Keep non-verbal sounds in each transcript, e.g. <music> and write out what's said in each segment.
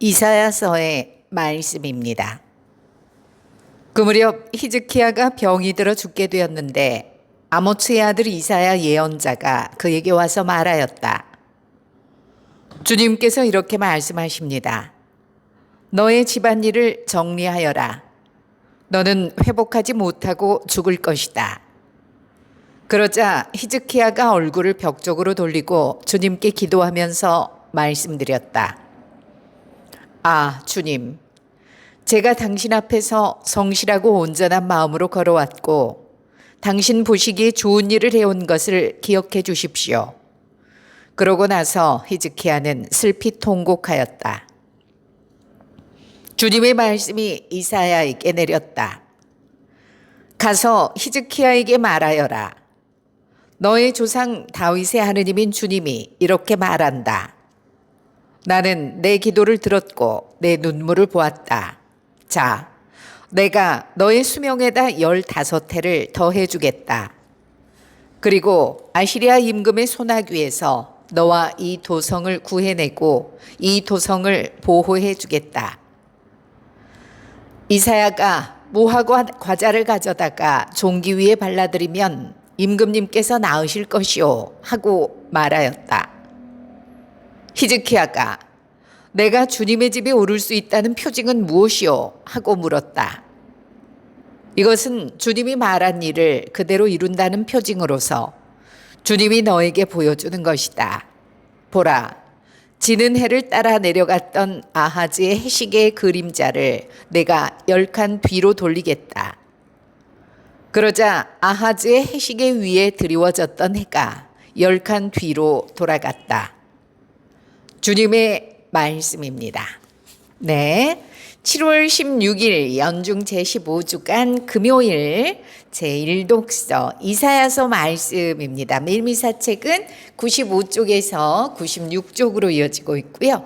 이사야서의 말씀입니다. 그 무렵 히즈키야가 병이 들어 죽게 되었는데 아모츠의 아들 이사야 예언자가 그에게 와서 말하였다. 주님께서 이렇게 말씀하십니다. 너의 집안일을 정리하여라. 너는 회복하지 못하고 죽을 것이다. 그러자 히즈키야가 얼굴을 벽 쪽으로 돌리고 주님께 기도하면서 말씀드렸다. 아, 주님. 제가 당신 앞에서 성실하고 온전한 마음으로 걸어왔고, 당신 보시기에 좋은 일을 해온 것을 기억해 주십시오. 그러고 나서 히즈키야는 슬피 통곡하였다. 주님의 말씀이 이사야에게 내렸다. 가서 히즈키야에게 말하여라. 너의 조상 다윗의 하느님인 주님이 이렇게 말한다. 나는 내 기도를 들었고 내 눈물을 보았다. 자, 내가 너의 수명에다 열다섯 해를 더해 주겠다. 그리고 아시리아 임금의 소나귀에서 너와 이 도성을 구해내고 이 도성을 보호해 주겠다. 이사야가 무화과 과자를 가져다가 종기 위에 발라드리면 임금님께서 나으실 것이오 하고 말하였다. 히즈키야가 내가 주님의 집에 오를 수 있다는 표징은 무엇이오 하고 물었다. 이것은 주님이 말한 일을 그대로 이룬다는 표징으로서 주님이 너에게 보여주는 것이다. 보라, 지는 해를 따라 내려갔던 아하즈의 해시계의 그림자를 내가 열 칸 뒤로 돌리겠다. 그러자 아하즈의 해시계 위에 드리워졌던 해가 열 칸 뒤로 돌아갔다. 주님의 말씀입니다. 네. 7월 16일 연중 제15주간 금요일 제1독서 이사야서 말씀입니다. 밀미사 책은 95쪽에서 96쪽으로 이어지고 있고요.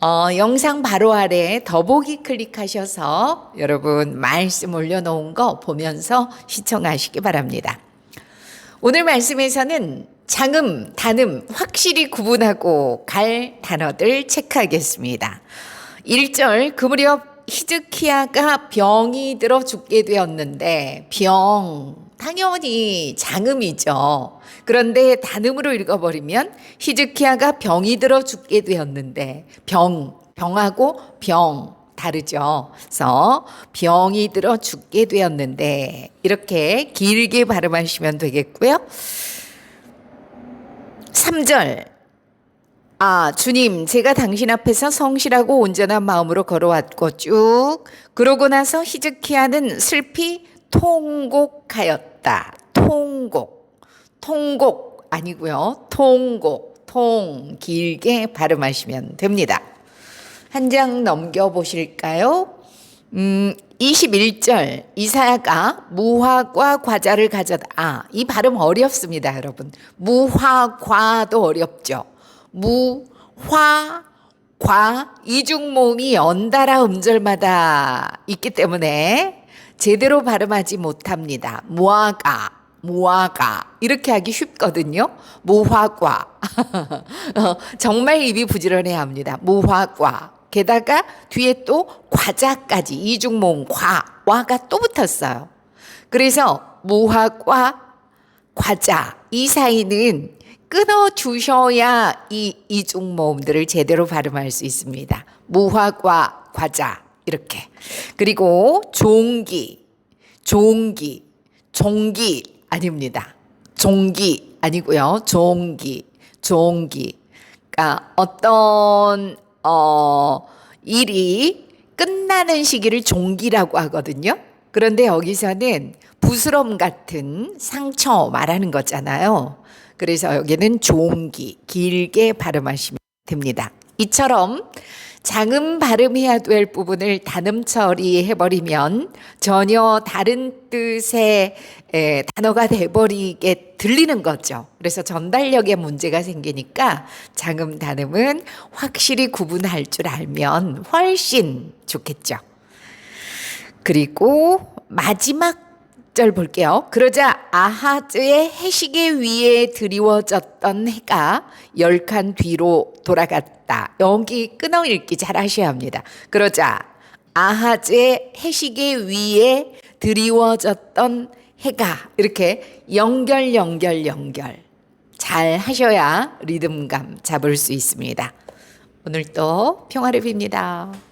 어, 영상 바로 아래 더보기 클릭하셔서 여러분 말씀 올려놓은 거 보면서 시청하시기 바랍니다. 오늘 말씀에서는 장음, 단음 확실히 구분하고 갈 단어들 체크하겠습니다. 1절 그 무렵 히즈키야가 병이 들어 죽게 되었는데 병 당연히 장음이죠. 그런데 단음으로 읽어버리면 히즈키야가 병이 들어 죽게 되었는데 병 병하고 병 다르죠. 그래서 병이 들어 죽게 되었는데 이렇게 길게 발음하시면 되겠고요. 3절 아, 주님, 제가 당신 앞에서 성실하고 온전한 마음으로 걸어왔고 쭉 그러고 나서 히즈키야는 슬피 통곡하였다. 통곡. 통곡 아니고요. 통곡. 통 길게 발음하시면 됩니다. 한 장 넘겨 보실까요? 음, 21절 이사야가 무화과 과자를 가져다 아, 이 발음 어렵습니다, 여러분. 무화과도 어렵죠. 무화 과 이중모음이 연달아 음절마다 있기 때문에 제대로 발음하지 못합니다. 무화과, 무화과 이렇게 하기 쉽거든요. 무화과 <laughs> 어, 정말 입이 부지런해야 합니다. 무화과 게다가 뒤에 또 과자까지 이중 모음 과 와가 또 붙었어요. 그래서 무화과 과자 이 사이는 끊어 주셔야 이 이중 모음들을 제대로 발음할 수 있습니다. 무화과 과자 이렇게. 그리고 종기, 종기, 종기 아닙니다. 종기 아니고요. 종기, 종기. 그러니까 어떤 어 일이 끝나는 시기를 종기라고 하거든요. 그런데 여기서는 부스럼 같은 상처 말하는 거잖아요. 그래서 여기는 종기 길게 발음하시면 됩니다. 이처럼 장음 발음해야 될 부분을 단음 처리해 버리면 전혀 다른 뜻의 에, 단어가 돼 버리게 들리는 거죠. 그래서 전달력에 문제가 생기니까 장음 단음은 확실히 구분할 줄 알면 훨씬 좋겠죠. 그리고 마지막 절 볼게요. 그러자 아하즈의 해시계 위에 드리워졌던 해가 열 칸 뒤로 돌아갔다. 여기 끊어 읽기 잘 하셔야 합니다. 그러자 아하즈의 해시계 위에 드리워졌던 해가 이렇게 연결 연결 연결 잘 하셔야 리듬감 잡을 수 있습니다. 오늘도 평화를 빕니다.